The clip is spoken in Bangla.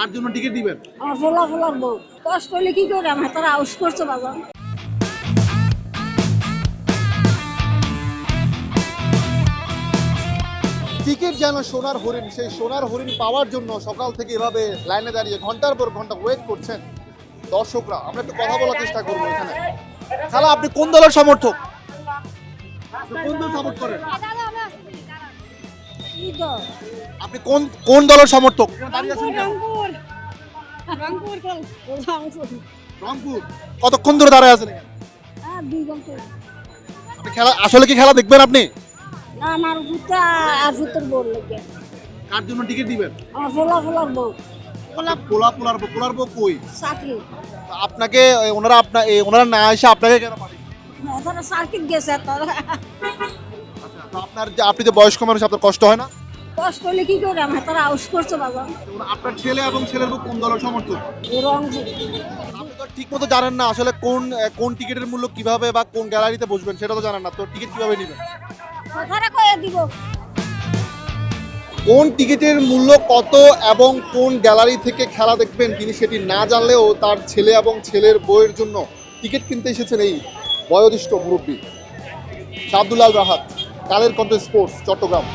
কার জন্য টিকিট দিবেন? আমার ফোলা ফোলার বউ। কষ্ট হলে কি করে আমার তারা আউস করছে বাবা। টিকিট যেন সোনার হরিণ সেই সোনার হরিণ পাওয়ার জন্য সকাল থেকে এভাবে লাইনে দাঁড়িয়ে ঘণ্টার পর ঘণ্টা ওয়েট করছেন দর্শকরা। আমরা একটু কথা বলার চেষ্টা করব এখানে। খালা আপনি কোন দলের সমর্থক? কোন দল সাপোর্ট করেন? আপনি কোন কোন দলের সমর্থক? রংপুর। কতক্ষণ ধরে দাঁড়ায় আছেন আপনি খেলা আসলে কি খেলা দেখবেন আপনি? না আমার ভুতটা আর ভুতের বউ লেগে। কার জন্য টিকিট দিবেন? আমার ফোলা ফোলার বউ। পোলা পোলা পোলার বউ পোলার বউ কই? চাকরি আপনাকে ওনারা ওনারা না এসে আপনাকে কেন পাঠিয়েছে? তারা সার্কিট গেছে তারা। তো আপনার যে আপনি যে বয়স্ক মানুষ আপনার কষ্ট হয় না? কষ্ট হলে কি করে আমার? তারা আউস করছে বাবা। আপনার ছেলে এবং ছেলের কোন দলের সমর্থক রংপুর তো ঠিক মতো জানেন না আসলে কোন কোন টিকিটের মূল্য কীভাবে বা কোন গ্যালারিতে বসবেন সেটা তো জানেন না। তো টিকিট কীভাবে নেবেন? কথাটা কয়ে দিব। কোন টিকিটের মূল্য কত এবং কোন গ্যালারি থেকে খেলা দেখবেন তিনি সেটি না জানলেও তার ছেলে এবং ছেলের বইয়ের জন্য টিকিট কিনতে এসেছেন এই বয়োধিষ্ঠ মুরব্বী। শাবদুল্লাল রাহাত কালের কণ্ঠ স্পোর্টস চট্টগ্রাম।